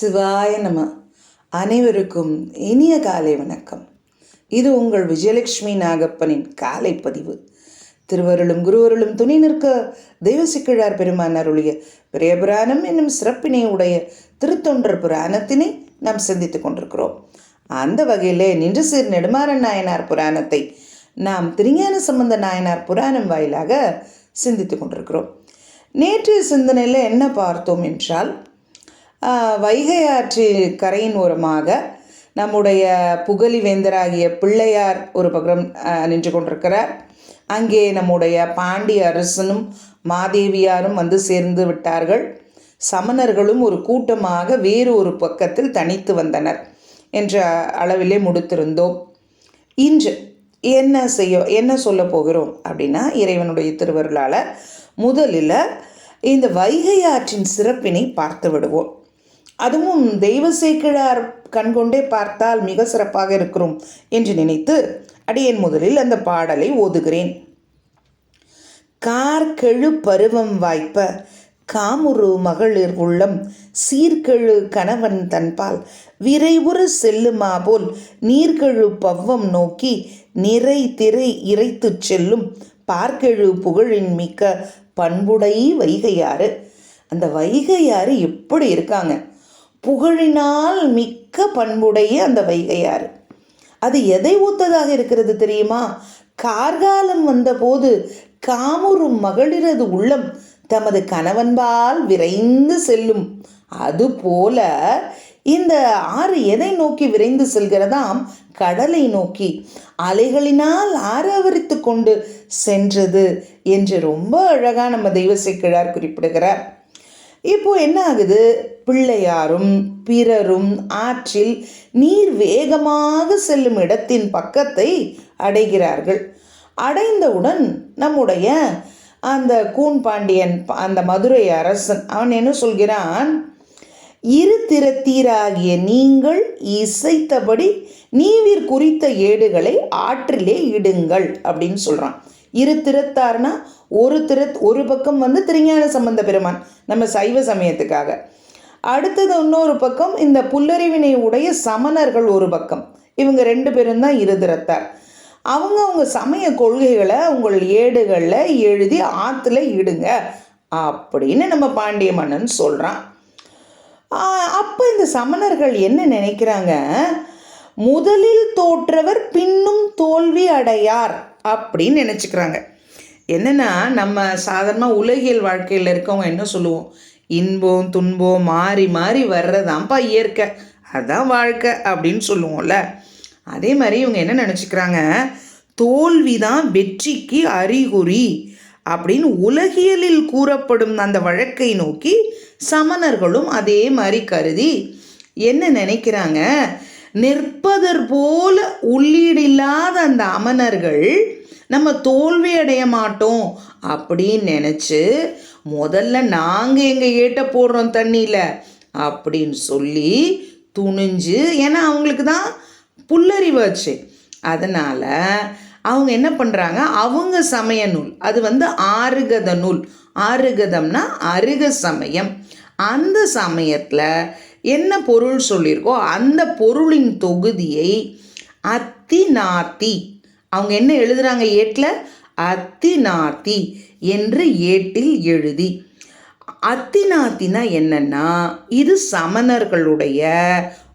சிவாய நம. அனைவருக்கும் இனிய காலை வணக்கம். இது உங்கள் விஜயலட்சுமி நாகப்பனின் காலை பதிவு திருவருளும் குருவருளும் துணை நிற்க தெய்வசிக்கிழார் பெருமான் அருளிய பெரிய என்னும் சிறப்பினை உடைய திருத்தொண்டர் புராணத்தினை நாம் சிந்தித்துக் கொண்டிருக்கிறோம். அந்த வகையிலே நின்று சீர் நெடுமாறன் நாயனார் புராணத்தை நாம் திருஞான சம்பந்த நாயனார் புராணம் வாயிலாக சிந்தித்துக் கொண்டிருக்கிறோம். நேற்றைய சிந்தனையில் என்ன பார்த்தோம் என்றால் வைகை ஆற்று கரையின் ஓரமாக நம்முடைய புகழி வேந்தராகிய பிள்ளையார் ஒரு பக்கம் நின்று கொண்டிருக்கிறார். அங்கே நம்முடைய பாண்டிய அரசனும் மாதேவியாரும் வந்து சேர்ந்து விட்டார்கள். சமணர்களும் ஒரு கூட்டமாக வேறு ஒரு பக்கத்தில் தனித்து வந்தனர் என்ற அளவிலே முடித்திருந்தோம். இன்று என்ன செய்ய என்ன சொல்ல போகிறோம் அப்படின்னா இறைவனுடைய திருவருளால் முதலில் இந்த வைகை ஆற்றின் சிறப்பினை பார்த்து விடுவோம். அதுவும் தெய்வ சேக்கிழார் கண்கொண்டே பார்த்தால் மிக சிறப்பாக இருக்கிறோம் என்று நினைத்து அடியேன் முதலில் அந்த பாடலை ஓதுகிறேன். கார்கெழு பருவம் வாய்ப்ப காமுரு மகளிர் உள்ளம் சீர்கெழு கணவன் தன்பால் விரைவுறு செல்லுமா போல் நீர்கெழு பவ்வம் நோக்கி நிறை திரை இறைத்துச் செல்லும் பார்க்கெழு புகழின் மிக்க பண்புடை வைகையாறு. அந்த வைகையாறு எப்படி இருக்காங்க? புகழினால் மிக்க பண்புடைய அந்த வைகையாறு அது எதை ஒத்ததாக இருக்கிறது தெரியுமா? கார்காலம் வந்தபோது காமுறும் மகளிரது உள்ளம் தமது கணவன்பால் விரைந்து செல்லும். அதுபோல இந்த ஆறு எதை நோக்கி விரைந்து செல்கிறதாம்? கடலை நோக்கி. அலைகளினால் ஆரவரித்து கொண்டு சென்றது என்று ரொம்ப அழகாக நம்ம தெய்வ சேக்கிழார் குறிப்பிடுகிறார். இப்போ என்ன ஆகுது? பிள்ளையாரும் பிறரும் ஆற்றில் நீர் வேகமாக செல்லும் இடத்தின் பக்கத்தை அடைகிறார்கள். அடைந்தவுடன் நம்முடைய அந்த கூன் பாண்டியன் அந்த மதுரை அரசன் அவன் என்ன சொல்கிறான்? இரு திறத்தீராகிய நீங்கள் இசைத்தபடி நீவிர் குறித்த ஏடுகளை ஆற்றிலே இடுங்கள் அப்படின்னு சொல்கிறான் இரு திறத்தார்னா ஒரு திறத் ஒரு பக்கம் வந்து திருஞான சம்பந்த பெருமான் நம்ம சைவ சமயத்துக்காக. அடுத்தது இன்னொரு பக்கம் இந்த புல்லறிவினை உடைய சமணர்கள் ஒரு பக்கம். இவங்க ரெண்டு பேரும் தான் இருதிரத்தார். அவங்க அவங்க சமய கொள்கைகளை உங்கள் ஏடுகளில் எழுதி ஆற்றுல இடுங்க அப்படின்னு நம்ம பாண்டிய மன்னன் சொல்கிறான் அப்போ இந்த சமணர்கள் என்ன நினைக்கிறாங்க? முதலில் தோற்றவர் பின்னும் தோல்வி அடையார் அப்படின்னு நினச்சிக்கிறாங்க. என்னென்னா நம்ம சாதாரணமாக உலகியல் வாழ்க்கையில் இருக்கவங்க என்ன சொல்லுவோம்? இன்பம் துன்பம் மாறி மாறி வர்றதாம்ப்பா இயற்கை. அதுதான் வாழ்க்கை அப்படின்னு சொல்லுவோம்ல. அதே மாதிரி இவங்க என்ன நினச்சிக்கிறாங்க? தோல்வி தான் வெற்றிக்கு அறிகுறி அப்படின்னு உலகியலில் கூறப்படும் அந்த வழக்கை நோக்கி சமணர்களும் அதே மாதிரி கருதி என்ன நினைக்கிறாங்க? நிற்பதற் போல உள்ளீடில்லாத அந்த அமணர்கள் நம்ம தோல்வி அடைய மாட்டோம் அப்படின்னு நினச்சி முதல்ல நாங்கள் எங்கள் ஏட்ட போடுறோம் தண்ணியில் அப்படின்னு சொல்லி துணிஞ்சு ஏன்னா அவங்களுக்கு தான் புல்லறிவாச்சு அதனால் அவங்க என்ன பண்ணுறாங்க அவங்க சமய நூல் அது வந்து ஆறுகத நூல். ஆறுகதம்னா அருக சமயம். அந்த சமயத்தில் என்ன பொருள் சொல்லியிருக்கோ அந்த பொருளின் தொகுதியை அத்தி நாத்தி அவங்க என்ன எழுதுறாங்க ஏட்டில் அத்திநாத்தி என்று ஏட்டில் எழுதி. அத்திநாத்தினா என்னன்னா இது சமணர்களுடைய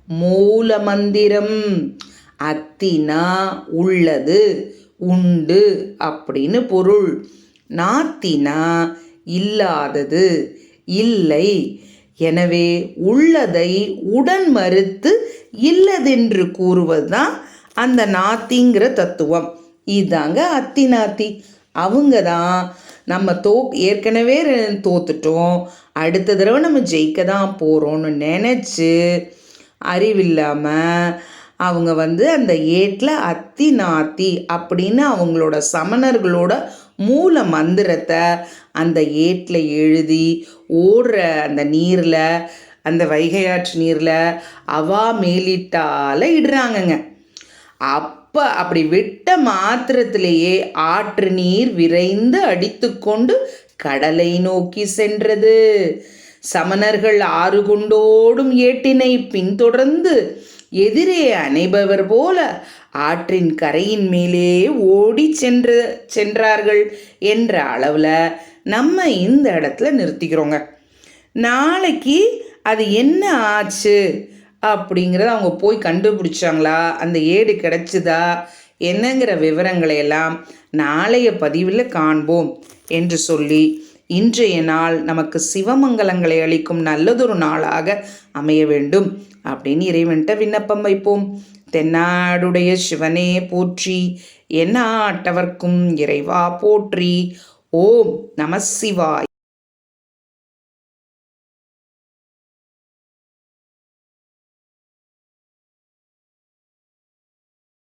மூல மந்திரம். அத்தினா உள்ளது உண்டு அப்படின்னு பொருள். நாத்தினா இல்லாதது இல்லை. எனவே உள்ளதை உடன் மறுத்து இல்லதென்று கூறுவதுதான் அந்த நாத்திங்கிற தத்துவம். இதாங்க அத்தி நாத்தி அவங்க தான் நம்ம தோ ஏற்கனவே தோத்துட்டோம். அடுத்த தடவை நம்ம ஜெயிக்க தான் போகிறோம்னு நினச்சி அறிவில்லாமல் அவங்க வந்து அந்த ஏட்டில் அத்தி நாத்தி அப்படின்னு அவங்களோட சமணர்களோட மூல மந்திரத்தை அந்த ஏட்டில் எழுதி ஓடுற அந்த நீரில் அந்த வைகையாற்று நீரில் அவா மேலிட்டால இடுறாங்கங்க. அப்போ அப்படி விட்ட மாத்திரத்திலேயே ஆற்று நீர் விரைந்து அடித்துக்கொண்டு கடலை நோக்கி சென்றது. சமணர்கள் ஆறு கொண்டோடும் ஏட்டினை பின்தொடர்ந்து எதிரே அணைபவர் போல ஆற்றின் கரையின் மேலே ஓடி சென்று சென்றார்கள் என்ற அளவில் நம்ம இந்த இடத்துல நிறுத்திக்கிறோங்க. நாளைக்கு அது என்ன ஆச்சு? அப்படிங்கிறத அவங்க போய் கண்டுபிடிச்சாங்களா? அந்த ஏடு கிடச்சிதா? என்னங்கிற விவரங்களை எல்லாம் நாளைய பதிவில் காண்போம் என்று சொல்லி இன்றைய நாள் நமக்கு சிவமங்கலங்களை அளிக்கும் நல்லதொரு நாளாக அமைய வேண்டும் அப்படின்னு இறைவன்கிட்ட விண்ணப்பம் வைப்போம். தென்னாடுடைய சிவனே போற்றி என்னாட்டவர்க்கும் இறைவா போற்றி. ஓம் நம சிவாய்.